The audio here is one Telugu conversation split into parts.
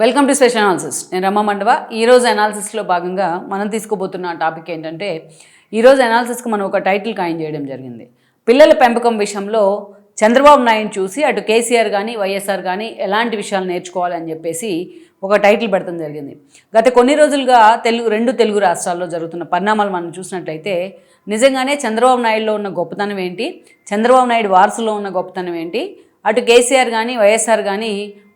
వెల్కమ్ టు స్పెషల్ అనాలిసిస్ నేను రమ్మ మండవ. ఈరోజు అనాలిసిస్లో భాగంగా మనం తీసుకోబోతున్న టాపిక్ ఏంటంటే ఈరోజు అనాలిసిస్కి మనం ఒక టైటిల్ ఖాయం చేయడం జరిగింది. పిల్లల పెంపకం విషయంలో చంద్రబాబు నాయుడు చూసి అటు కేసీఆర్ కానీ వైఎస్ఆర్ కానీ ఎలాంటి విషయాలు నేర్చుకోవాలని చెప్పేసి ఒక టైటిల్ పెడతాం జరిగింది. గత కొన్ని రోజులుగా తెలుగు రెండు తెలుగు రాష్ట్రాల్లో జరుగుతున్న పరిణామాలు మనం చూసినట్లయితే నిజంగానే చంద్రబాబు నాయుడులో ఉన్న గొప్పతనం ఏంటి? చంద్రబాబు నాయుడు వారసులో ఉన్న గొప్పతనం ఏంటి? అటు కేసీఆర్ కానీ వైఎస్ఆర్ కానీ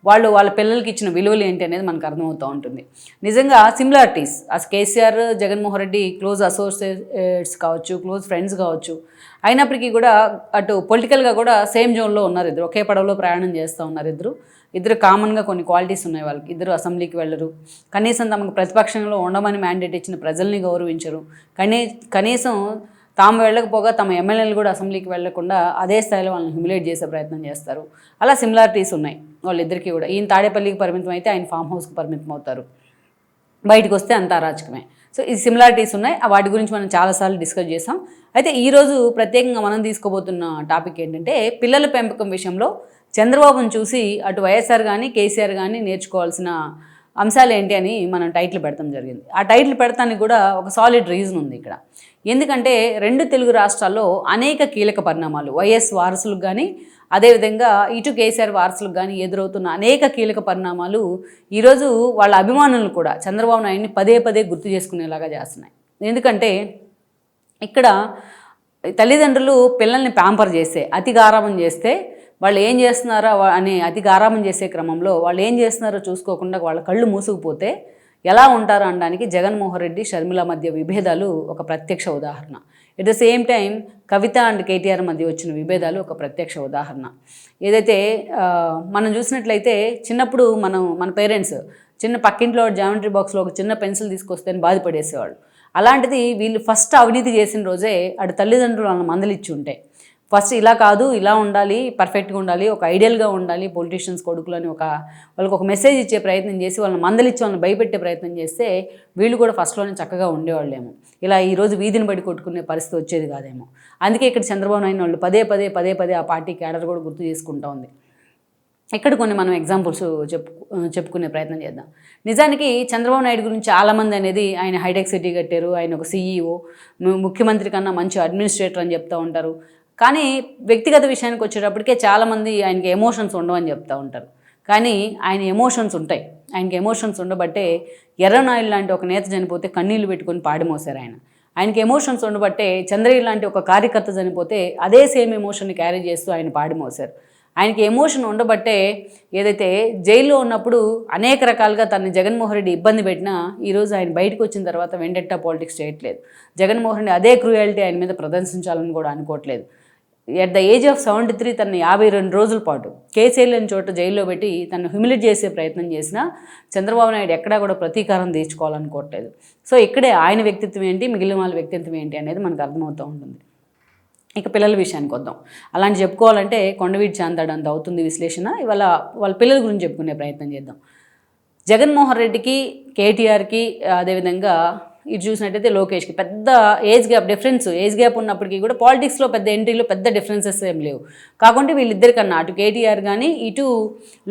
వాళ్ళు వాళ్ళ పిల్లలకి ఇచ్చిన విలువలు ఏంటి అనేది మనకు అర్థమవుతూ ఉంటుంది. నిజంగా సిమిలారిటీస్ ఆ కేసీఆర్ జగన్మోహన్ రెడ్డి క్లోజ్ అసోసియేట్స్ కావచ్చు క్లోజ్ ఫ్రెండ్స్ కావచ్చు అయినప్పటికీ కూడా అటు పొలిటికల్గా కూడా సేమ్ జోన్లో ఉన్నారు ఇద్దరు. ఒకే పడవలో ప్రయాణం చేస్తూ ఉన్నారు ఇద్దరు. ఇద్దరు కామన్గా కొన్ని క్వాలిటీస్ ఉన్నాయి వాళ్ళకి. ఇద్దరు అసెంబ్లీకి వెళ్ళరు. కనీసం తమకు ప్రతిపక్షంలో ఉండమని మ్యాండేట్ ఇచ్చిన ప్రజల్ని గౌరవించరు. కనీ కనీసం తాము వెళ్ళకపోగా తమ ఎమ్మెల్యేలు కూడా అసెంబ్లీకి వెళ్ళకుండా అదే స్థాయిలో వాళ్ళని హ్యూమిలేట్ చేసే ప్రయత్నం చేస్తారు. అలా సిమిలారిటీస్ ఉన్నాయి. వాళ్ళిద్దరికీ కూడా. ఈయన తాడేపల్లికి పరిమితం అయితే ఆయన ఫామ్ హౌస్కి పరిమితం అవుతారు. బయటకు వస్తే అంత అరాచకమే. సో ఈ సిమిలారిటీస్ ఉన్నాయి. ఆ వాటి గురించి మనం చాలాసార్లు డిస్కస్ చేసాం. అయితే ఈరోజు ప్రత్యేకంగా మనం తీసుకోబోతున్న టాపిక్ ఏంటంటే పిల్లల పెంపకం విషయంలో చంద్రబాబును చూసి అటు వైఎస్ఆర్ కానీ కేసీఆర్ కానీ నేర్చుకోవాల్సిన అంశాలు ఏంటి అని మనం టైటిల్ పెడతాం జరిగింది. ఆ టైటిల్ పెడతానికి కూడా ఒక సాలిడ్ రీజన్ ఉంది ఇక్కడ. ఎందుకంటే రెండు తెలుగు రాష్ట్రాల్లో అనేక కీలక పరిణామాలు వైఎస్ వారసులకు కానీ అదేవిధంగా ఇటు కేసీఆర్ వారసులకు కానీ ఎదురవుతున్న అనేక కీలక పరిణామాలు ఈరోజు వాళ్ళ అభిమానులు కూడా చంద్రబాబు నాయుడిని పదే పదే గుర్తు చేసుకునేలాగా చేస్తున్నాయి. ఎందుకంటే ఇక్కడ తల్లిదండ్రులు పిల్లల్ని ప్యాంపర్ చేస్తే అతి గారాబం చేస్తే వాళ్ళు ఏం చేస్తున్నారో అని అతి గారామం చేసే క్రమంలో వాళ్ళు ఏం చేస్తున్నారో చూసుకోకుండా వాళ్ళ కళ్ళు మూసుకుపోతే ఎలా ఉంటారు అనడానికి జగన్మోహన్ రెడ్డి షర్మిల మధ్య విభేదాలు ఒక ప్రత్యక్ష ఉదాహరణ. At the same time Kavitha and KTR మధ్య వచ్చిన విభేదాలు ఒక ప్రత్యక్ష ఉదాహరణ. ఏదైతే మనం చూసినట్లయితే చిన్నప్పుడు మనం మన పేరెంట్స్ చిన్న పక్కింట్లో జామెట్రీ బాక్స్లో ఒక చిన్న పెన్సిల్ తీసుకొస్తే అని బాధపడేసేవాళ్ళు. అలాంటిది వీళ్ళు ఫస్ట్ అవినీతి చేసిన రోజే అటు తల్లిదండ్రులు వాళ్ళని మందలిచ్చి ఉంటాయి ఫస్ట్ ఇలా కాదు ఇలా ఉండాలి పర్ఫెక్ట్గా ఉండాలి ఒక ఐడియల్గా ఉండాలి పొలిటీషియన్స్ కొడుకులు అని ఒక వాళ్ళకి ఒక మెసేజ్ ఇచ్చే ప్రయత్నం చేసి వాళ్ళని మందలిచ్చి వాళ్ళని భయపెట్టే ప్రయత్నం చేస్తే వీళ్ళు కూడా ఫస్ట్లోనే చక్కగా ఉండేవాళ్ళేమో. ఇలా ఈరోజు వీధిని బడి కొట్టుకునే పరిస్థితి వచ్చేది కాదేమో. అందుకే ఇక్కడ చంద్రబాబు నాయుడు వాళ్ళు పదే పదే పదే పదే ఆ పార్టీ క్యాడర్ కూడా గుర్తు చేసుకుంటా ఉంది. ఇక్కడ కొన్ని మనం ఎగ్జాంపుల్స్ చెప్పు చెప్పుకునే ప్రయత్నం చేద్దాం. నిజానికి చంద్రబాబు నాయుడు గురించి చాలామంది అనేది ఆయన హైటెక్ సిటీ కట్టారు ఆయన ఒక సీఈఓ ముఖ్యమంత్రి కన్నా మంచి అడ్మినిస్ట్రేటర్ అని చెప్తూ ఉంటారు. కానీ వ్యక్తిగత విషయానికి వచ్చేటప్పటికే చాలామంది ఆయనకి ఎమోషన్స్ ఉండవని చెప్తూ ఉంటారు. కానీ ఆయన ఎమోషన్స్ ఉంటాయి. ఆయనకి ఎమోషన్స్ ఉండబట్టే ఎర్రనాయుడు లాంటి ఒక నేత చనిపోతే కన్నీళ్ళు పెట్టుకొని పాడిమోసారు ఆయన. ఆయనకి ఎమోషన్స్ ఉండబట్టే చంద్రయ్య లాంటి ఒక కార్యకర్త చనిపోతే అదే సేమ్ ఎమోషన్ని క్యారీ చేస్తూ ఆయన పాడిమోసారు ఆయనకి ఎమోషన్ ఉండబట్టే ఏదైతే జైల్లో ఉన్నప్పుడు అనేక రకాలుగా తన జగన్మోహన్ రెడ్డి ఇబ్బంది పెట్టినా ఈరోజు ఆయన బయటకు వచ్చిన తర్వాత వెండెట్టా పాలిటిక్స్ చేయట్లేదు. జగన్మోహన్ రెడ్డి అదే క్రూయాలిటీ ఆయన మీద ప్రదర్శించాలని కూడా అనుకోవట్లేదు. At the age of seventy three తన యాభై రెండు రోజుల పాటు కేసీఆర్ చోట జైల్లో పెట్టి తను హ్యూమిలేట్ చేసే ప్రయత్నం చేసినా చంద్రబాబు నాయుడు ఎక్కడా కూడా ప్రతీకారం తీర్చుకోవాలనుకోవట్లేదు. సో ఇక్కడే ఆయన వ్యక్తిత్వం ఏంటి మిగిలిన వాళ్ళ వ్యక్తిత్వం ఏంటి అనేది మనకు అర్థమవుతూ ఉంటుంది. ఇక పిల్లల విషయానికి వద్దాం. అలాంటి చెప్పుకోవాలంటే కొండవీటి చాంతాడు అంత అవుతుంది విశ్లేషణ. ఇవాళ వాళ్ళ పిల్లల గురించి చెప్పుకునే ప్రయత్నం చేద్దాం. జగన్మోహన్ రెడ్డికి కేటీఆర్కి అదేవిధంగా ఇటు చూసినట్టయితే లోకేష్కి పెద్ద age gap difference. Age gap ఉన్నప్పటికీ కూడా పాలిటిక్స్లో పెద్ద ఎంట్రీలో పెద్ద డిఫరెన్సెస్ ఏం లేవు. కాకుంటే వీళ్ళిద్దరికన్నా అటు కేటీఆర్ కానీ ఇటు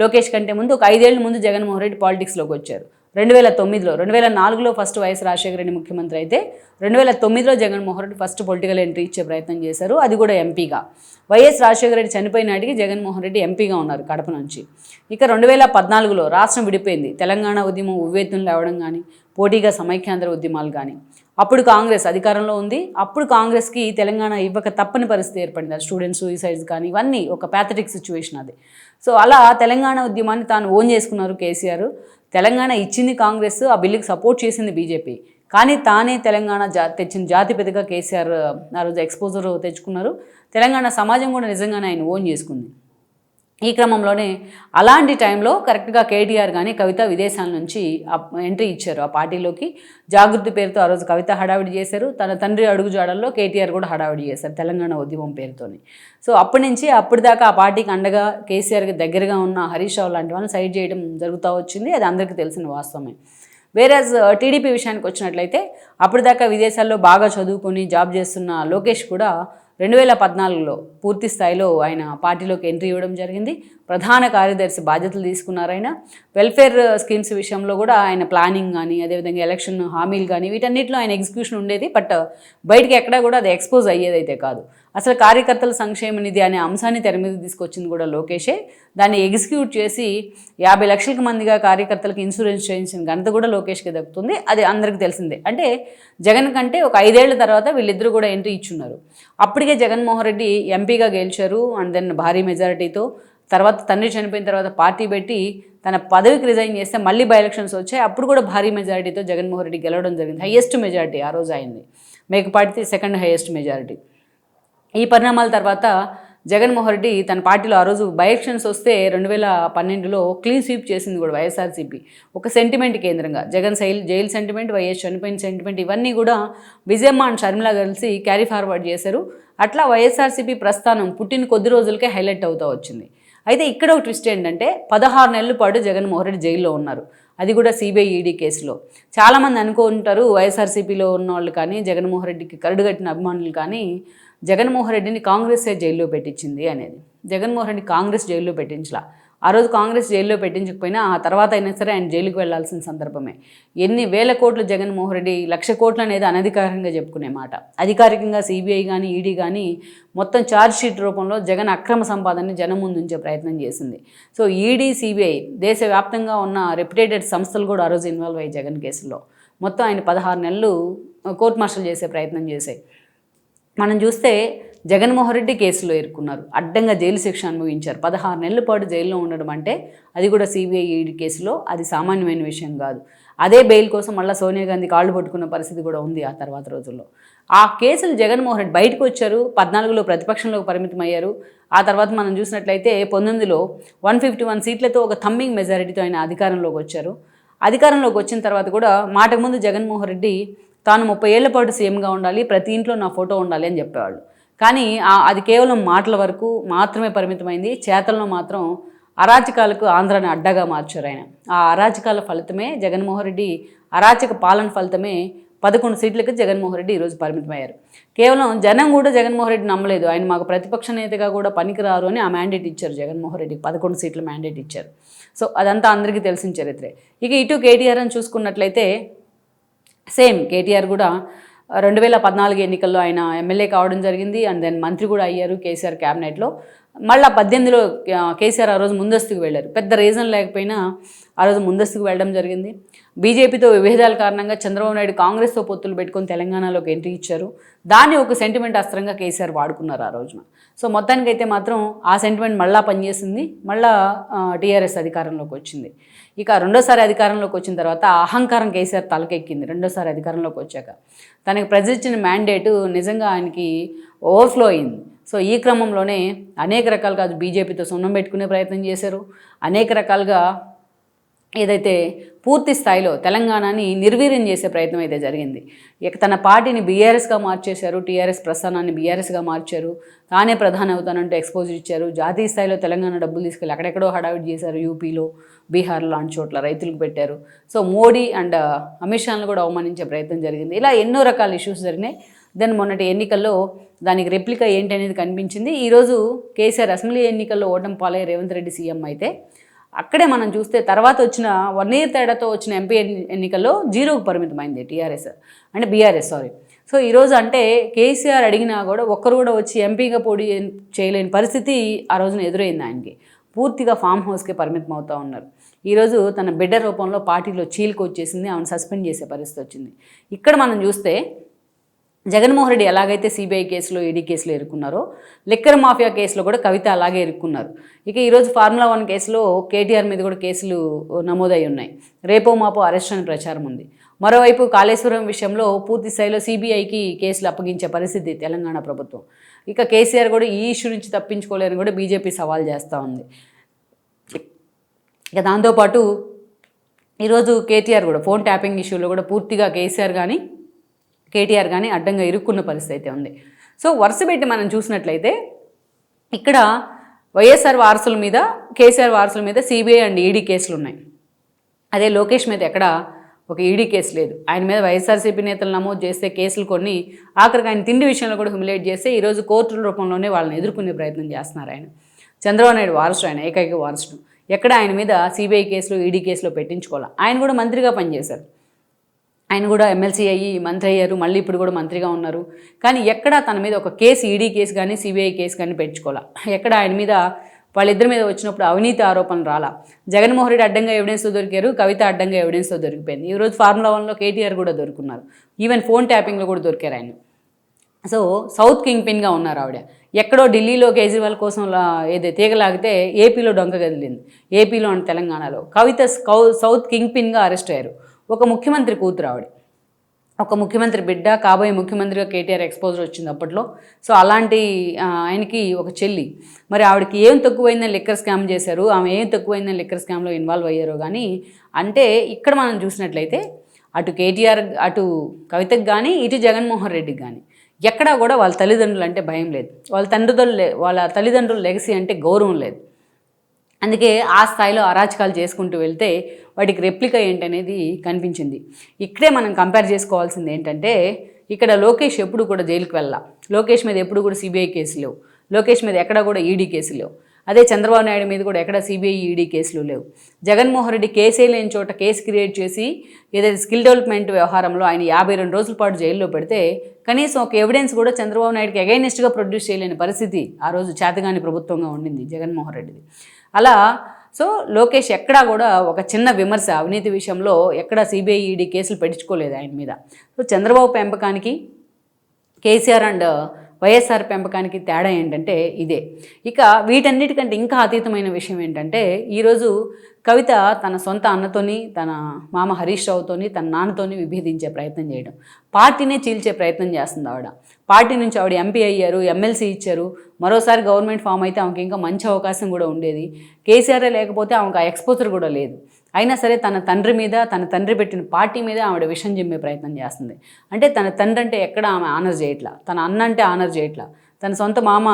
లోకేష్ కంటే ముందు ఒక ఐదేళ్ళ ముందు జగన్మోహన్ రెడ్డి పాలిటిక్స్లోకి వచ్చారు. రెండు వేల తొమ్మిదిలో రెండు వేల నాలుగులో ఫస్ట్ వైఎస్ రాజశేఖర రెడ్డి ముఖ్యమంత్రి అయితే రెండు వేల తొమ్మిదిలో Jaganmohan Reddy first political entry ఇచ్చే ప్రయత్నం చేశారు. అది కూడా ఎంపీగా. వైఎస్ రాజశేఖర రెడ్డి చనిపోయిన నాటికి జగన్మోహన్ రెడ్డి ఎంపీగా ఉన్నారు కడప నుంచి. ఇక రెండు వేల పద్నాలుగులో రాష్ట్రం విడిపోయింది. తెలంగాణ ఉద్యమం ఉవ్వెత్తులు లేవడం కానీ పోటీగా సమైక్యాంధ్ర ఉద్యమాలు కానీ అప్పుడు కాంగ్రెస్ అధికారంలో ఉంది. అప్పుడు కాంగ్రెస్కి తెలంగాణ ఇవ్వక తప్పని పరిస్థితి ఏర్పడింది. అది స్టూడెంట్స్ సూసైడ్స్ కానీ ఇవన్నీ ఒక ప్యాథటిక్ సిచ్యువేషన్ అది. సో అలా తెలంగాణ ఉద్యమాన్ని తాను ఓన్ చేసుకున్నారు కేసీఆర్. తెలంగాణ ఇచ్చింది కాంగ్రెస్ ఆ బిల్లుకి సపోర్ట్ చేసింది బీజేపీ. కానీ తానే తెలంగాణ జా తెచ్చిన జాతిపెదగా కేసీఆర్ ఆ రోజు ఎక్స్పోజర్ తెచ్చుకున్నారు. తెలంగాణ సమాజం కూడా నిజంగానే ఆయన ఓన్ చేసుకుంది. ఈ క్రమంలోనే అలాంటి టైంలో కరెక్ట్గా కేటీఆర్ కానీ కవిత విదేశాల నుంచి ఎంట్రీ ఇచ్చారు ఆ పార్టీలోకి. జాగృతి పేరుతో ఆ రోజు కవిత హడావిడి చేశారు. తన తండ్రి అడుగుజాడల్లో కేటీఆర్ కూడా హడావిడి చేశారు తెలంగాణ ఉద్యమం పేరుతోని. సో అప్పటి నుంచి అప్పటిదాకా ఆ పార్టీకి అండగా కేసీఆర్కి దగ్గరగా ఉన్న హరీష్ రావు లాంటి వాళ్ళని సైడ్ చేయడం జరుగుతూ వచ్చింది. అది అందరికీ తెలిసిన వాస్తవమే. వేరేజ్ టీడీపీ విషయానికి వచ్చినట్లయితే అప్పటిదాకా విదేశాల్లో బాగా చదువుకొని జాబ్ చేస్తున్న లోకేష్ కూడా రెండు వేల పద్నాలుగులో పూర్తి స్థాయిలో ఆయన పార్టీలోకి ఎంట్రీ ఇవ్వడం జరిగింది. ప్రధాన కార్యదర్శి బాధ్యతలు తీసుకున్నారు ఆయన. వెల్ఫేర్ స్కీమ్స్ విషయంలో కూడా ఆయన ప్లానింగ్ కానీ అదేవిధంగా ఎలక్షన్ హామీలు కానీ వీటన్నిటిలో ఆయన ఎగ్జిక్యూషన్ ఉండేది. బట్ బయటకి ఎక్కడా కూడా అది ఎక్స్పోజ్ అయ్యేదైతే కాదు. అసలు కార్యకర్తల సంక్షేమ నిధి అనే అంశాన్ని తెర మీద తీసుకొచ్చింది కూడా లోకేషే. దాన్ని ఎగ్జిక్యూట్ చేసి యాభై లక్షలకు మందిగా కార్యకర్తలకు ఇన్సూరెన్స్ చేయించిన ఘనత కూడా లోకేష్కి దక్కుతుంది. అది అందరికీ తెలిసిందే. అంటే జగన్ కంటే ఒక ఐదేళ్ళ తర్వాత వీళ్ళిద్దరూ కూడా ఎంట్రీ ఇచ్చున్నారు. అప్పటికే జగన్మోహన్ రెడ్డి ఎంపీగా గెలిచారు అండ్ దెన్ భారీ మెజారిటీతో. తర్వాత తండ్రి చనిపోయిన తర్వాత పార్టీ పెట్టి తన పదవికి రిజైన్ చేస్తే మళ్ళీ బై ఎలక్షన్స్ వచ్చాయి. అప్పుడు కూడా భారీ మెజారిటీతో జగన్మోహన్ రెడ్డి గెలవడం జరిగింది. హయ్యెస్ట్ మెజారిటీ ఆ రోజు అయింది. మేకపాటితే సెకండ్ హయ్యెస్ట్ మెజారిటీ. ఈ పరిణామాల తర్వాత జగన్మోహన్ రెడ్డి తన పార్టీలో ఆ రోజు బైఎలక్షన్స్ వస్తే రెండు వేల పన్నెండులో క్లీన్ స్వీప్ చేసింది కూడా వైఎస్ఆర్సీపీ. ఒక సెంటిమెంట్ కేంద్రంగా. జగన్ శైల్ జైలు సెంటిమెంట్ వైఎస్ చనిపోయిన సెంటిమెంట్ ఇవన్నీ కూడా విజయమ్మ అండ్ షర్మిల కలిసి క్యారీ ఫార్వర్డ్ చేశారు. అట్లా వైఎస్ఆర్సీపీ ప్రస్థానం పుట్టిన కొద్ది రోజులకే హైలైట్ అవుతూ వచ్చింది. అయితే ఇక్కడ ఒక ట్విస్ట్ ఏంటంటే పదహారు నెలల పాటు జగన్మోహన్ రెడ్డి జైల్లో ఉన్నారు. అది కూడా సిబిఐ ఈడీ కేసులో. చాలామంది అనుకుంటారు వైఎస్ఆర్సీపీలో ఉన్న వాళ్ళు కానీ జగన్మోహన్ రెడ్డికి కరడుగట్టిన అభిమానులు కానీ జగన్మోహన్ రెడ్డిని కాంగ్రెస్ జైల్లో పెట్టించింది అనేది. జగన్మోహన్ రెడ్డి కాంగ్రెస్ జైల్లో పెట్టించలా. ఆ రోజు కాంగ్రెస్ జైల్లో పెట్టించకపోయినా ఆ తర్వాత అయినా సరే ఆయన జైలుకు వెళ్ళాల్సిన సందర్భమే. ఎన్ని వేల కోట్లు జగన్మోహన్ రెడ్డి లక్ష కోట్లు అనేది అనధికారికంగా చెప్పుకునే మాట. అధికారికంగా సిబిఐ కానీ ఈడీ కానీ మొత్తం ఛార్జ్ షీట్ రూపంలో జగన్ అక్రమ సంపాదనని జనం ముందుంచే ప్రయత్నం చేసింది. సో ఈడీ సిబిఐ దేశవ్యాప్తంగా ఉన్న రెప్యుటేటెడ్ సంస్థలు కూడా ఆ రోజు ఇన్వాల్వ్ అయ్యాయి జగన్ కేసులో. మొత్తం ఆయన పదహారు నెలలు కోర్టు మార్షల్ చేసే ప్రయత్నం చేశాయి. మనం చూస్తే జగన్మోహన్ రెడ్డి కేసులో ఇరుక్కున్నారు. అడ్డంగా జైలు శిక్ష అనుభవించారు. పదహారు నెలల పాటు జైల్లో ఉండడం అంటే అది కూడా సిబిఐ ఈడీ కేసులో అది సామాన్యమైన విషయం కాదు. అదే బెయిల్ కోసం మళ్ళీ సోనియా గాంధీ కాళ్ళు పట్టుకున్న పరిస్థితి కూడా ఉంది ఆ తర్వాత రోజుల్లో. ఆ కేసులు జగన్మోహన్ రెడ్డి బయటకు వచ్చారు పద్నాలుగులో ప్రతిపక్షంలోకి పరిమితం అయ్యారు ఆ తర్వాత మనం చూసినట్లయితే పంతొమ్మిదిలో వన్ ఫిఫ్టీ వన్ సీట్లతో ఒక థమ్మింగ్ మెజారిటీతో ఆయన అధికారంలోకి వచ్చారు. అధికారంలోకి వచ్చిన తర్వాత కూడా మాటకు ముందు జగన్మోహన్ రెడ్డి తాను ముప్పై ఏళ్ళ పాటు సీఎంగా ఉండాలి ప్రతి ఇంట్లో నా ఫోటో ఉండాలి అని చెప్పేవాళ్ళు. కానీ అది కేవలం మాటల వరకు మాత్రమే పరిమితమైంది. చేతల్లో మాత్రం అరాచకాలకు ఆంధ్రాని అడ్డగా మార్చారు ఆయన. ఆ అరాచకాల ఫలితమే జగన్మోహన్ రెడ్డి అరాచక పాలన ఫలితమే పదకొండు సీట్లకు జగన్మోహన్ రెడ్డి ఈరోజు పరిమితమయ్యారు. కేవలం జనం కూడా జగన్మోహన్ రెడ్డి నమ్మలేదు. ఆయన మాకు ప్రతిపక్ష నేతగా కూడా పనికిరారు అని ఆ మ్యాండేట్ ఇచ్చారు జగన్మోహన్ రెడ్డికి. పదకొండు సీట్ల మ్యాండేట్ ఇచ్చారు. సో అదంతా అందరికీ తెలిసిన చరిత్రే. ఇక ఇటు కేటీఆర్ అని చూసుకున్నట్లయితే సేమ్ కేటీఆర్ కూడా రెండు వేల పద్నాలుగు ఎన్నికల్లో ఆయన ఎమ్మెల్యే కావడం జరిగింది. అండ్ దెన్ మంత్రి కూడా అయ్యారు కేసీఆర్ క్యాబినెట్లో. మళ్ళీ పద్దెనిమిదిలో కేసీఆర్ ఆ రోజు ముందస్తుకు వెళ్ళారు. పెద్ద రీజన్ లేకపోయినా ఆ రోజు ముందస్తుకు వెళ్ళడం జరిగింది. బీజేపీతో విభేదాల కారణంగా చంద్రబాబు నాయుడు కాంగ్రెస్తో పొత్తులు పెట్టుకొని తెలంగాణలోకి ఎంట్రీ ఇచ్చారు. దాన్ని ఒక సెంటిమెంట్ అస్త్రంగా కేసీఆర్ వాడుకున్నారు ఆ రోజున. సో మొత్తానికైతే మాత్రం ఆ సెంటిమెంట్ మళ్ళా పనిచేసింది. మళ్ళా టీఆర్ఎస్ అధికారంలోకి వచ్చింది. ఇక రెండోసారి అధికారంలోకి వచ్చిన తర్వాత అహంకారం కేసీఆర్ తలకెక్కింది రెండోసారి అధికారంలోకి వచ్చాక. తనకి ప్రజలు ఇచ్చిన మ్యాండేట్ నిజంగా ఆయనకి ఓవర్ఫ్లో అయింది. సో ఈ క్రమంలోనే అనేక రకాలుగా బీజేపీతో సున్నం పెట్టుకునే ప్రయత్నం చేశారు. అనేక రకాలుగా ఏదైతే పూర్తి స్థాయిలో తెలంగాణని నిర్వీర్యం చేసే ప్రయత్నం అయితే జరిగింది. ఇక తన పార్టీని బీఆర్ఎస్గా మార్చేశారు టీఆర్ఎస్ ప్రస్థానాన్ని బీఆర్ఎస్గా మార్చారు. తానే ప్రధాన అవుతానంటూ ఎక్స్పోజ్ ఇచ్చారు. జాతీయ స్థాయిలో తెలంగాణ డబ్బులు తీసుకెళ్ళి అక్కడెక్కడో హడావిడి చేశారు. యూపీలో బీహార్ లాంటి చోట్ల రైతులకు పెట్టారు. సో మోడీ అండ్ అమిత్ షాను కూడా అవమానించే ప్రయత్నం జరిగింది. ఇలా ఎన్నో రకాల ఇష్యూస్ జరిగినాయి. దెన్ మొన్నటి ఎన్నికల్లో దానికి రెప్లికా ఏంటి అనేది కనిపించింది. ఈరోజు కేసీఆర్ అసెంబ్లీ ఎన్నికల్లో ఓటమి పాలయ్య రేవంత్ రెడ్డి సీఎం అయితే అక్కడే మనం చూస్తే తర్వాత వచ్చిన వన్ ఇయర్ తేడాతో వచ్చిన ఎంపీ ఎన్నికల్లో జీరోకు పరిమితమైంది టీఆర్ఎస్. అంటే బీఆర్ఎస్ సారీ సో ఈరోజు అంటే కేసీఆర్ అడిగినా కూడా ఒక్కరు కూడా వచ్చి ఎంపీగా పోటీ చేయలేని పరిస్థితి ఆ రోజున ఎదురైంది ఆయనకి. పూర్తిగా ఫామ్ హౌస్కే పరిమితం అవుతూ ఉన్నారు ఈరోజు తన బిడ్డ రూపంలో పార్టీలో చీలికి వచ్చేసింది ఆమెను సస్పెండ్ చేసే పరిస్థితి వచ్చింది. ఇక్కడ మనం చూస్తే జగన్మోహన్ రెడ్డి ఎలాగైతే సిబిఐ కేసులో ఈడీ కేసులో ఇరుక్కున్నారో లిక్కర్ మాఫియా కేసులో కూడా కవిత అలాగే ఇరుక్కున్నారు. ఇక ఈరోజు ఫార్ములా వన్ కేసులో కేటీఆర్ మీద కూడా కేసులు నమోదై ఉన్నాయి. రేపో మాపో అరెస్ట్ అని ప్రచారం ఉంది. మరోవైపు కాళేశ్వరం విషయంలో పూర్తి స్థాయిలో సిబిఐకి కేసులు అప్పగించే పరిస్థితి తెలంగాణ ప్రభుత్వం. ఇక కేసీఆర్ కూడా ఈ ఇష్యూ నుంచి తప్పించుకోలేని కూడా బీజేపీ సవాల్ చేస్తూ ఉంది. ఇక దాంతోపాటు ఈరోజు కేటీఆర్ కూడా ఫోన్ ట్యాపింగ్ ఇష్యూలో కూడా పూర్తిగా కేసీఆర్ కానీ కేటీఆర్ కానీ అడ్డంగా ఇరుక్కున్న పరిస్థితి అయితే ఉంది. సో వరుస పెట్టి మనం చూసినట్లయితే ఇక్కడ వైఎస్ఆర్ వారసుల మీద కేసీఆర్ వారసుల మీద సిబిఐ అండ్ ఈడీ కేసులు ఉన్నాయి. అదే లోకేష్ మీద ఎక్కడ ఒక ఈడీ కేసు లేదు. ఆయన మీద వైఎస్ఆర్సీపీ నేతలు నమోదు చేస్తే కేసులు కొన్ని ఆఖరికి ఆయన తిండి విషయంలో కూడా హ్యూమిలేట్ చేస్తే ఈరోజు కోర్టుల రూపంలోనే వాళ్ళని ఎదుర్కొనే ప్రయత్నం చేస్తున్నారు ఆయన. చంద్రబాబు నాయుడు వారసుడు ఆయన ఏకైక వారసుడు. ఎక్కడ ఆయన మీద సిబిఐ కేసులు ఈడీ కేసులో పెట్టించుకోవాలి? ఆయన కూడా మంత్రిగా పనిచేశారు. ఆయన కూడా ఎమ్మెల్సీ అయ్యి మంత్రి అయ్యారు మళ్ళీ ఇప్పుడు కూడా మంత్రిగా ఉన్నారు. కానీ ఎక్కడ తన మీద ఒక కేసు ఈడీ కేసు కానీ సిబిఐ కేసు కానీ పెంచుకోవాలా ఎక్కడ ఆయన మీద వాళ్ళిద్దరి మీద వచ్చినప్పుడు అవినీతి ఆరోపణలు రాలా. జగన్మోహన్ రెడ్డి అడ్డంగా ఎవిడెన్స్తో దొరికారు కవిత అడ్డంగా ఎవిడెన్స్తో దొరికిపోయింది. ఈరోజు ఫార్ములా వన్లో కేటీఆర్ కూడా దొరుకున్నారు. ఈవెన్ ఫోన్ ట్యాపింగ్లో కూడా దొరికారు ఆయన. సో సౌత్ కింగ్ పిన్గా ఉన్నారు ఆవిడ. ఎక్కడో ఢిల్లీలో కేజ్రీవాల్ కోసం ఏదో తీగలాగితే ఏపీలో డొంక కదిలింది. ఏపీలో అండ్ తెలంగాణలో. కవిత కౌ- సౌత్ కింగ్ పిన్గా అరెస్ట్ అయ్యారు. ఒక ముఖ్యమంత్రి కూతురు ఆవిడ. ఒక ముఖ్యమంత్రి బిడ్డ కాబోయే ముఖ్యమంత్రిగా కేటీఆర్ ఎక్స్పోజర్ వచ్చింది అప్పట్లో. సో అలాంటి ఆయనకి ఒక చెల్లి. మరి ఆవిడకి ఏం తక్కువైందని లిక్కర్ స్కామ్ చేశారు ఆమె ఏం తక్కువైందని లిక్కర్ స్కామ్లో ఇన్వాల్వ్ అయ్యారో కానీ అంటే ఇక్కడ మనం చూసినట్లయితే అటు కేటీఆర్ అటు కవితకు కానీ ఇటు జగన్మోహన్ రెడ్డికి కానీ ఎక్కడా కూడా వాళ్ళ తల్లిదండ్రులు అంటే భయం లేదు. వాళ్ళ తండ్రిదండ్రులు వాళ్ళ తల్లిదండ్రుల లెగసీ అంటే గౌరవం లేదు. అందుకే ఆ స్థాయిలో అరాచకాలు చేసుకుంటూ వెళ్తే వాటికి రెప్లికా ఏంటనేది కనిపించింది. ఇక్కడే మనం కంపేర్ చేసుకోవాల్సింది ఏంటంటే ఇక్కడ లోకేష్ ఎప్పుడు కూడా జైలుకి వెళ్ళా లోకేష్ మీద ఎప్పుడు కూడా సిబిఐ కేసులు లేవు. లోకేష్ మీద ఎక్కడ కూడా ఈడీ కేసులు లేవు. అదే చంద్రబాబు నాయుడు మీద కూడా ఎక్కడ సిబిఐ ఈడీ కేసులు లేవు. జగన్మోహన్ రెడ్డి కేసే లేని చోట కేసు క్రియేట్ చేసి ఏదైతే స్కిల్ డెవలప్మెంట్ వ్యవహారంలో ఆయన యాభై రెండు రోజుల పాటు జైల్లో పెడితే కనీసం ఒక ఎవిడెన్స్ కూడా చంద్రబాబు నాయుడుకి అగైనెస్ట్గా ప్రొడ్యూస్ చేయలేని పరిస్థితి ఆ రోజు చేతగాని ప్రభుత్వంగా ఉండింది జగన్మోహన్ రెడ్డిది. అలా సో లోకేష్ ఎక్కడా కూడా ఒక చిన్న విమర్శ అవినీతి విషయంలో ఎక్కడ సిబిఐఈడి కేసులు పెట్టించుకోలేదు ఆయన మీద. సో చంద్రబాబు పెంపకానికి కేసీఆర్ అండ్ వైఎస్ఆర్ పెంపకానికి తేడా ఏంటంటే ఇదే. ఇక వీటన్నిటికంటే ఇంకా అతీతమైన విషయం ఏంటంటే ఈరోజు కవిత తన సొంత అన్నతోని తన మామ హరీష్ రావుతోని తన నాన్నతోని విభేదించే ప్రయత్నం చేయడం. పార్టీనే చీల్చే ప్రయత్నం చేస్తుంది ఆవిడ. పార్టీ నుంచి ఆవిడ ఎంపీ అయ్యారు ఎమ్మెల్సీ ఇచ్చారు. మరోసారి గవర్నమెంట్ ఫామ్ అయితే ఆమెకి ఇంకా మంచి అవకాశం కూడా ఉండేది. కేసీఆర్ లేకపోతే ఆమెకు ఆ ఎక్స్పోజర్ కూడా లేదు. అయినా సరే తన తండ్రి మీద తన తండ్రి పెట్టిన పార్టీ మీద ఆవిడ విషం చెప్పే ప్రయత్నం చేస్తుంది. అంటే తన తండ్రి అంటే ఎక్కడ ఆమె ఆనర్ చేయట్లా? తన అన్న అంటే ఆనర్ చేయట్లా? తన సొంత మామ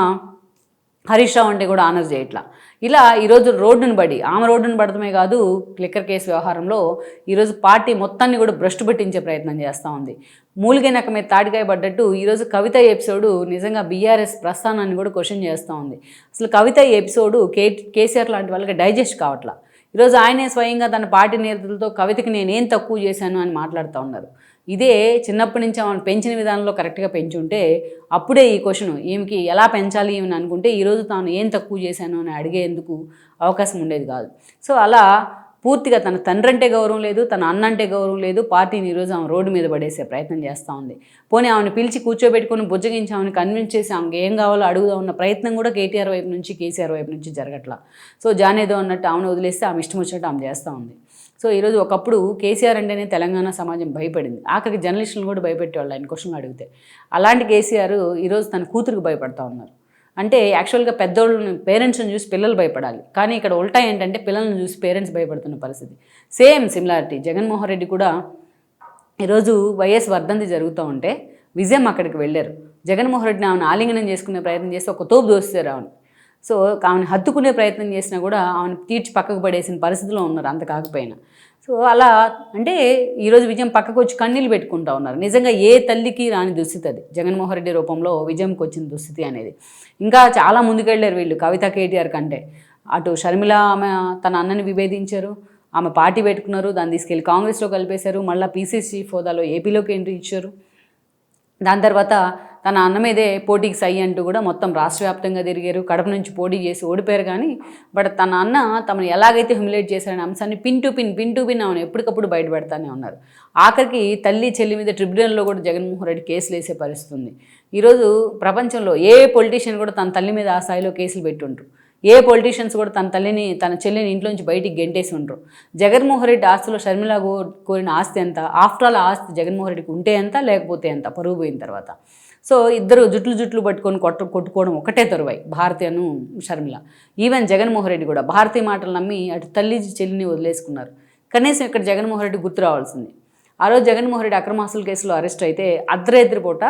హరీష్ రావు అంటే కూడా ఆనర్ చేయట్లా? ఇలా ఈరోజు రోడ్డును బడి ఆమె రోడ్డును పడటమే కాదు క్లిక్కర్ కేసు వ్యవహారంలో ఈరోజు పార్టీ మొత్తాన్ని కూడా భ్రష్టు పెట్టించే ప్రయత్నం చేస్తూ ఉంది. మూలిగే నక్క మీద తాటికాయ పడ్డట్టు ఈరోజు కవిత ఎపిసోడు నిజంగా బీఆర్ఎస్ ప్రస్థానాన్ని కూడా క్వశ్చన్ చేస్తూ ఉంది. అసలు కవిత ఎపిసోడు కే కేసీఆర్ లాంటి వాళ్ళకి డైజెస్ట్ కావట్లా? ఈరోజు ఆయనే స్వయంగా తన పార్టీ నేతలతో కవితకి నేనేం తక్కువ చేశాను అని మాట్లాడుతూ ఉన్నారు. ఇదే చిన్నప్పటి నుంచి ఆమెను పెంచిన విధానంలో కరెక్ట్గా పెంచుంటే అప్పుడే ఈ క్వశ్చన్ ఈమెకి ఎలా పెంచాలి ఏమని అనుకుంటే ఈరోజు తాను ఏం తక్కువ చేశాను అని అడిగేందుకు అవకాశం ఉండేది కాదు. సో అలా పూర్తిగా తన తండ్రి అంటే గౌరవం లేదు తన అన్న అంటే గౌరవం లేదు పార్టీని ఈరోజు ఆమె రోడ్డు మీద పడేసే ప్రయత్నం చేస్తూ ఉంది. పోనీ ఆమెను పిలిచి కూర్చోబెట్టుకుని బుజ్జగించి ఆమెను కన్విన్స్ చేసి ఆమెకి ఏం కావాలో అడుగుదా ఉన్న ప్రయత్నం కూడా కేటీఆర్ వైపు నుంచి కేసీఆర్ వైపు నుంచి జరగట్లా. సో జానేదో అన్నట్టు ఆమెను వదిలేస్తే ఆమె ఇష్టం వచ్చినట్టు ఆమె చేస్తూ ఉంది. సో ఈరోజు ఒకప్పుడు కేసీఆర్ అంటేనే తెలంగాణ సమాజం భయపడింది. ఆఖరికి జర్నలిస్టులను కూడా భయపెట్టేవాళ్ళు ఆయన క్వశ్చన్ అడిగితే. అలాంటి కేసీఆర్ ఈరోజు తన కూతురికి భయపడతా ఉన్నారు. అంటే యాక్చువల్గా పెద్దోళ్ళని పేరెంట్స్ని చూసి పిల్లలు భయపడాలి. కానీ ఇక్కడ ఉల్టా ఏంటంటే పిల్లల్ని చూసి పేరెంట్స్ భయపడుతున్న పరిస్థితి. సేమ్ సిమిలారిటీ జగన్మోహన్ రెడ్డి కూడా ఈరోజు వైఎస్ వర్ధంతి జరుగుతూ ఉంటే విజయం అక్కడికి వెళ్ళారు. జగన్మోహన్ రెడ్డిని ఆమెను ఆలింగనం చేసుకునే ప్రయత్నం చేసి ఒక తోపు దోస్తారు ఆమెను. సో ఆమెను హత్తుకునే ప్రయత్నం చేసినా కూడా ఆమెను తీర్చి పక్కకు పడేసిన పరిస్థితిలో ఉన్నారు అంత కాకపోయినా. సో అలా అంటే ఈరోజు విజయం పక్కకు వచ్చి కన్నీళ్ళు పెట్టుకుంటా ఉన్నారు. నిజంగా ఏ తల్లికి రాని దుస్థితి అది. జగన్మోహన్ రెడ్డి రూపంలో విజయంకి వచ్చిన దుస్థితి అనేది. ఇంకా చాలా ముందుకెళ్ళారు వీళ్ళు కవిత కేటీఆర్ కంటే. అటు షర్మిల ఆమె తన అన్నని విభేదించారు. ఆమె పార్టీ పెట్టుకున్నారు. దాన్ని తీసుకెళ్ళి కాంగ్రెస్లో కలిపేశారు. మళ్ళీ పీసీసీ హోదాలో ఏపీలోకి ఎంట్రీ ఇచ్చారు. దాని తర్వాత తన అన్న మీదే పోటీకి సై అంటూ కూడా మొత్తం రాష్ట్ర వ్యాప్తంగా తిరిగారు. కడప నుంచి పోటీ చేసి ఓడిపోయారు కానీ బట్ తన అన్న తమను ఎలాగైతే హ్యూమిలేట్ చేశారనే అంశాన్ని pin to pin pin to pin ఆమెను ఎప్పటికప్పుడు బయటపెడతానే ఉన్నారు. ఆఖరికి తల్లి చెల్లి మీద ట్రిబ్యునల్లో కూడా జగన్మోహన్ రెడ్డి కేసులు వేసే పరిస్థితి ఉంది ఈరోజు ప్రపంచంలో ఏ పొలిటీషియన్ కూడా తన తల్లి మీద ఆ స్థాయిలో కేసులు పెట్టుంటారు ఏ పొలిటీషియన్స్ కూడా తన తల్లిని తన చెల్లిని ఇంట్లోంచి బయటికి గెంటేసి ఉండరు. జగన్మోహన్ రెడ్డి ఆస్తిలో షర్మిల కో- కోరిన ఆస్తి ఎంత? ఆఫ్టర్ ఆల్ ఆస్తి జగన్మోహన్ రెడ్డికి ఉంటే ఎంత లేకపోతే ఎంత? పరుగు పోయిన తర్వాత. సో ఇద్దరు జుట్లు జుట్లు పట్టుకొని కొట్ట కొట్టుకోవడం ఒకటే తరువాయి. భారతి అను షర్మిల. ఈవెన్ జగన్మోహన్ రెడ్డి కూడా భారతీయ మాటలు నమ్మి అటు తల్లి చెల్లిని వదిలేసుకున్నారు. కనీసం ఇక్కడ జగన్మోహన్ రెడ్డి గుర్తు రావాల్సింది. ఆ రోజు జగన్మోహన్ రెడ్డి అక్రమాస్తుల కేసులో అరెస్ట్ అయితే అర్ధరాత్రి పూట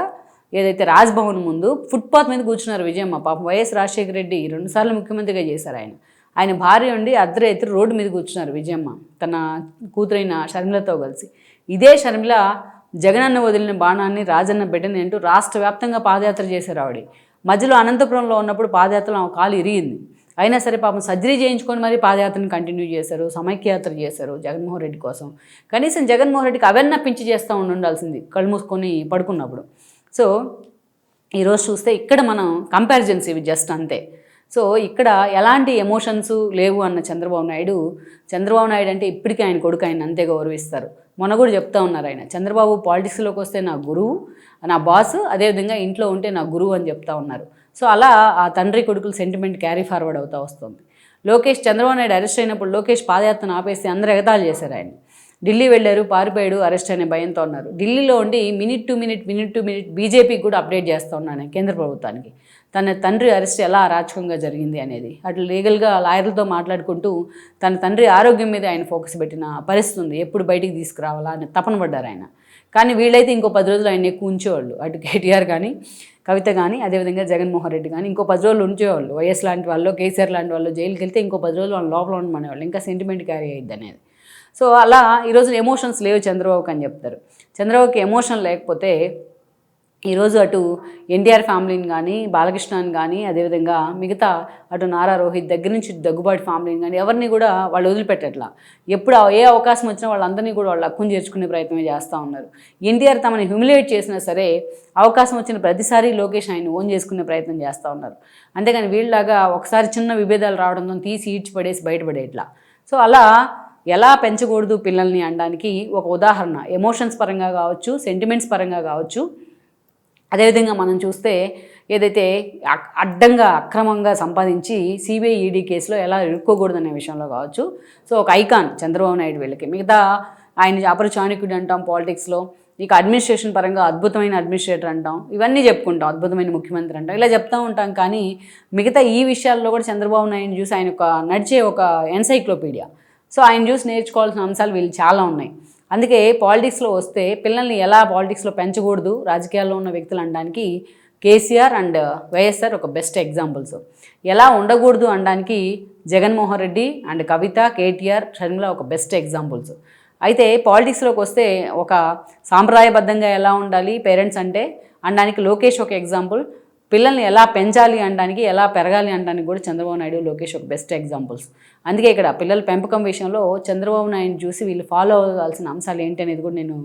ఏదైతే రాజ్భవన్ ముందు ఫుట్పాత్ మీద కూర్చున్నారు విజయమ్మ పాపం వైఎస్ రాజశేఖర రెడ్డి రెండుసార్లు ముఖ్యమంత్రిగా చేశారు ఆయన. ఆయన భార్య ఉండి అర్ధరాత్రి రోడ్డు మీద కూర్చున్నారు విజయమ్మ తన కూతురైన షర్మిలతో కలిసి. ఇదే షర్మిల జగనన్న వదిలిన బాణాన్ని రాజన్న బిడ్డని అంటూ రాష్ట్ర వ్యాప్తంగా పాదయాత్ర చేశారు ఆవిడ. మధ్యలో అనంతపురంలో ఉన్నప్పుడు పాదయాత్రలో ఆమె కాలు ఇరిగింది. అయినా సరే పాపం సర్జరీ చేయించుకొని మరి పాదయాత్రను కంటిన్యూ చేశారు సమైక్యయాత్ర చేశారు జగన్మోహన్ రెడ్డి కోసం. కనీసం జగన్మోహన్ రెడ్డికి అవెన్న పించి చేస్తూ ఉండాల్సింది కళ్ళు మూసుకొని పడుకున్నప్పుడు. సో ఈరోజు చూస్తే ఇక్కడ మనం కంపారిజన్స్ ఇవి జస్ట్ అంతే. సో ఇక్కడ ఎలాంటి ఎమోషన్స్ లేవు అన్న చంద్రబాబు నాయుడు. చంద్రబాబు నాయుడు అంటే ఇప్పటికీ ఆయన కొడుకు ఆయన అంతే గౌరవిస్తారు. మొన్న కూడా చెప్తా ఉన్నారు ఆయన. చంద్రబాబు పాలిటిక్స్లోకి వస్తే నా గురువు నా బాస్ అదేవిధంగా ఇంట్లో ఉంటే నా గురువు అని చెప్తా ఉన్నారు. సో అలా ఆ తండ్రి కొడుకుల సెంటిమెంట్ క్యారీ ఫార్వర్డ్ అవుతూ వస్తుంది. లోకేష్ చంద్రబాబు నాయుడు అరెస్ట్ అయినప్పుడు లోకేష్ పాదయాత్రను ఆపేసి అందరూ ఎగతాళి చేశారు ఆయన. ఢిల్లీ వెళ్ళారు పారిపోయాడు అరెస్ట్ అనే భయంతో ఉన్నారు. ఢిల్లీలో ఉండి minute to minute minute to minute బీజేపీకి కూడా అప్డేట్ చేస్తూ ఉన్నాను కేంద్ర ప్రభుత్వానికి. తన తండ్రి అరెస్ట్ ఎలా అరాచకంగా జరిగింది అనేది. అటు లీగల్గా లాయర్లతో మాట్లాడుకుంటూ తన తండ్రి ఆరోగ్యం మీద ఆయన ఫోకస్ పెట్టిన పరిస్థితి ఉంది. ఎప్పుడు బయటికి తీసుకురావాలా అని తపన పడ్డారు ఆయన. కానీ వీళ్ళైతే ఇంకో పది రోజులు ఆయన ఎక్కువ ఉంచేవాళ్ళు. అటు కేటీఆర్ కానీ కవిత కానీ అదేవిధంగా జగన్మోహన్ రెడ్డి కానీ ఇంకో పది రోజులు ఉంచేవాళ్ళు. వైఎస్ లాంటి వాళ్ళు కేసీఆర్ లాంటి వాళ్ళు జైలుకి వెళ్తే ఇంకో పది రోజులు వాళ్ళ లోపల ఉండమనేవాళ్ళు. ఇంకా సెంటిమెంట్ క్యారీ అయ్యిద్ది అనేది. సో అలా ఈరోజు ఎమోషన్స్ లేవు చంద్రబాబుకి అని చెప్తారు. చంద్రబాబుకి ఎమోషన్ లేకపోతే ఈరోజు అటు ఎన్టీఆర్ ఫ్యామిలీని కానీ బాలకృష్ణని కానీ అదేవిధంగా మిగతా అటు నారా రోహిత్ దగ్గర నుంచి దగ్గుబాటి ఫ్యామిలీని కానీ ఎవరిని కూడా వాళ్ళు వదిలిపెట్టట్లా. ఎప్పుడు ఏ అవకాశం వచ్చినా వాళ్ళందరినీ కూడా వాళ్ళు హక్కును చేర్చుకునే ప్రయత్నమే చేస్తూ ఉన్నారు. ఎన్టీఆర్ తమని హ్యూమిలేట్ చేసినా సరే అవకాశం వచ్చిన ప్రతిసారి లోకేష్ ఆయన ఓన్ చేసుకునే ప్రయత్నం చేస్తూ ఉన్నారు. అంతేగాని వీళ్ళలాగా ఒకసారి చిన్న విభేదాలు రావడంతో తీసి ఈడ్చిపడేసి బయటపడేట్లా. సో అలా ఎలా పెంచకూడదు పిల్లల్ని అనడానికి ఒక ఉదాహరణ. ఎమోషన్స్ పరంగా కావచ్చు సెంటిమెంట్స్ పరంగా కావచ్చు అదేవిధంగా మనం చూస్తే ఏదైతే అడ్డంగా అక్రమంగా సంపాదించి సిబిఐ ఈడీ కేసులో ఎలా ఇరుక్కోకూడదనే విషయంలో కావచ్చు. సో ఒక ఐకాన్ చంద్రబాబు నాయుడు వీళ్ళకి. మిగతా ఆయన అపర చాణక్యుడు అంటాం పాలిటిక్స్లో. ఇక అడ్మినిస్ట్రేషన్ పరంగా అద్భుతమైన అడ్మినిస్ట్రేటర్ అంటాం. ఇవన్నీ చెప్పుకుంటాం. అద్భుతమైన ముఖ్యమంత్రి అంటాం. ఇలా చెప్తూ ఉంటాం. కానీ మిగతా ఈ విషయాల్లో కూడా చంద్రబాబు నాయుడు చూసి ఆయన ఒక నడిచే ఒక ఎన్సైక్లోపీడియా. సో ఆయన చూసి నేర్చుకోవాల్సిన అంశాలు వీళ్ళు చాలా ఉన్నాయి. అందుకే పాలిటిక్స్లో వస్తే పిల్లల్ని ఎలా పాలిటిక్స్లో పెంచకూడదు రాజకీయాల్లో ఉన్న వ్యక్తులు అనడానికి కేసీఆర్ అండ్ వైఎస్ఆర్ ఒక బెస్ట్ ఎగ్జాంపుల్స్ ఎలా ఉండకూడదు అనడానికి జగన్మోహన్ రెడ్డి అండ్ కవిత కేటీఆర్ షర్మిల ఒక బెస్ట్ ఎగ్జాంపుల్స్ అయితే పాలిటిక్స్లోకి వస్తే ఒక సాంప్రదాయబద్ధంగా ఎలా ఉండాలి పేరెంట్స్ అంటే అనడానికి లోకేష్ ఒక ఎగ్జాంపుల్ పిల్లల్ని ఎలా పెంచాలి అనడానికి ఎలా పెరగాలి అనడానికి కూడా చంద్రబాబు నాయుడు లోకేష్ ఒక బెస్ట్ ఎగ్జాంపుల్స్ అందుకే ఇక్కడ పిల్లల పెంపకం విషయంలో చంద్రబాబు నాయుడు చూసి వీళ్ళు ఫాలో అవ్వాల్సిన అంశాలు ఏంటి అనేది కూడా నేను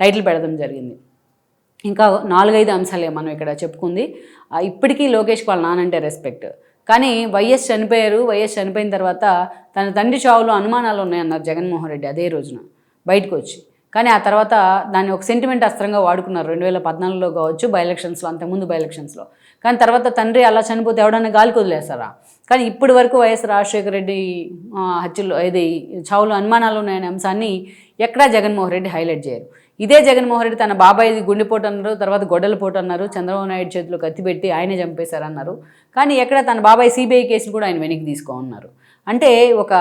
టైటిల్ పెడడం జరిగింది. ఇంకా నాలుగైదు అంశాలే మనం ఇక్కడ చెప్పుకుంది. ఇప్పటికీ లోకేష్కి వాళ్ళ నానంటే రెస్పెక్ట్ కానీ వైఎస్ చనిపోయారు వైఎస్ చనిపోయిన తర్వాత తన తండ్రి చావులో అనుమానాలు ఉన్నాయన్నారు జగన్మోహన్ రెడ్డి అదే రోజున బయటకు వచ్చి. కానీ ఆ తర్వాత దాన్ని ఒక సెంటిమెంట్ అస్త్రంగా వాడుకున్నారు. రెండు వేల పద్నాలుగులో కావచ్చు బై ఎలక్షన్స్లో అంతకుముందు బై ఎలక్షన్స్లో కానీ తర్వాత తండ్రి అలా చనిపోతే ఎవడన్నా గాలికి వదిలేస్తారా కానీ ఇప్పటి వరకు వైఎస్ రాజశేఖర రెడ్డి హత్యలు ఇది చావులు అనుమానాలు ఉన్నాయనే అంశాన్ని ఎక్కడా జగన్మోహన్ రెడ్డి హైలైట్ చేయరు. ఇదే జగన్మోహన్ రెడ్డి తన బాబాయ్ గుండెపోటు అన్నారు తర్వాత గొడ్డలపోటు అన్నారు చంద్రబాబు నాయుడు చేతిలో కత్తిపెట్టి ఆయనే చంపేశారన్నారు. కానీ ఎక్కడ తన బాబాయ్ సిబిఐ కేసులు కూడా ఆయన వెనక్కి తీసుకోన్నారు అంటే ఒక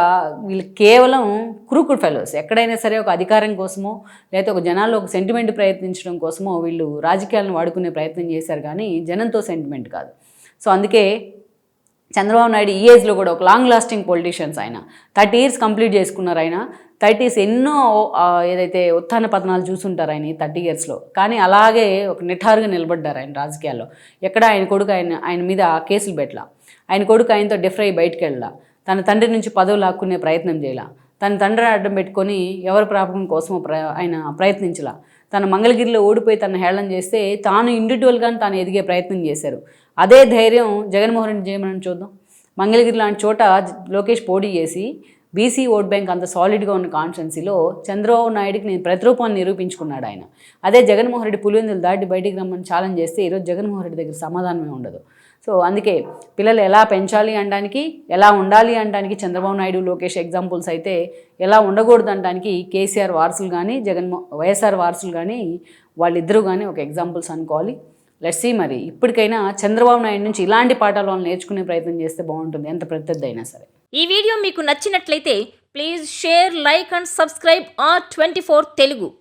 వీళ్ళు కేవలం క్రూకుడ్ ఫెలోస్ ఎక్కడైనా సరే ఒక అధికారం కోసమో లేకపోతే ఒక జనాల్లో ఒక సెంటిమెంట్ ప్రయత్నించడం కోసమో వీళ్ళు రాజకీయాలను వాడుకునే ప్రయత్నం చేశారు కానీ జనంతో సెంటిమెంట్ కాదు. సో అందుకే చంద్రబాబు నాయుడు ఈ ఏజ్లో కూడా ఒక లాంగ్ లాస్టింగ్ పొలిటీషియన్స్ ఆయన. థర్టీ ఇయర్స్ కంప్లీట్ చేసుకున్నారు ఆయన. థర్టీస్ ఎన్నో ఏదైతే ఉత్థాన పతనాలు చూసుంటారు ఆయన థర్టీ ఇయర్స్లో. కానీ అలాగే ఒక నిఠారుగా నిలబడ్డారు ఆయన రాజకీయాల్లో. ఎక్కడ ఆయన కొడుకు ఆయన ఆయన మీద కేసులు పెట్టలా. ఆయన కొడుకు ఆయనతో డిఫర్ అయ్యి బయటకు వెళ్ళా తన తండ్రి నుంచి పదవి లాక్కునే ప్రయత్నం చేయలా. తన తండ్రిని అడ్డం పెట్టుకొని ఎవరి ప్రాపకం కోసమో ప్ర ఆయన ప్రయత్నించలా. తన మంగళగిరిలో ఓడిపోయి తన హేళన చేస్తే తాను ఇండివిజువల్గానే తాను ఎదిగే ప్రయత్నం చేశారు. అదే ధైర్యం జగన్మోహన్ రెడ్డి చేయమని చూద్దాం. మంగళగిరి లాంటి చోట లోకేష్ పోటీ చేసి బీసీ ఓట్ బ్యాంక్ అంత సాలిడ్గా ఉన్న కాన్స్టెన్సీలో చంద్రబాబు నాయుడికి నేను ప్రతిరూపాన్ని నిరూపించుకున్నాడు ఆయన. అదే జగన్మోహన్ రెడ్డి పులివెందులు దాటి బయటికి రమ్మని ఛాలెంజ్ చేస్తే ఈరోజు జగన్మోహన్ రెడ్డి దగ్గర సమాధానమే ఉండదు. సో అందుకే పిల్లలు ఎలా పెంచాలి అనడానికి ఎలా ఉండాలి అనడానికి చంద్రబాబు నాయుడు లోకేష్ ఎగ్జాంపుల్స్ అయితే ఎలా ఉండకూడదు అనడానికి కేసీఆర్ వారసులు కానీ జగన్మో వైఎస్ఆర్ వారసులు కానీ వాళ్ళిద్దరూ కానీ ఒక ఎగ్జాంపుల్స్ అనుకోవాలి. లెట్స్ సీ మరి ఇప్పటికైనా చంద్రబాబు నాయుడు నుంచి ఇలాంటి పాఠాలు వాళ్ళు నేర్చుకునే ప్రయత్నం చేస్తే బాగుంటుంది ఎంత ప్రత్యర్థి అయినా సరే. ఈ వీడియో మీకు నచ్చినట్లయితే please share like and subscribe R twenty Telugu.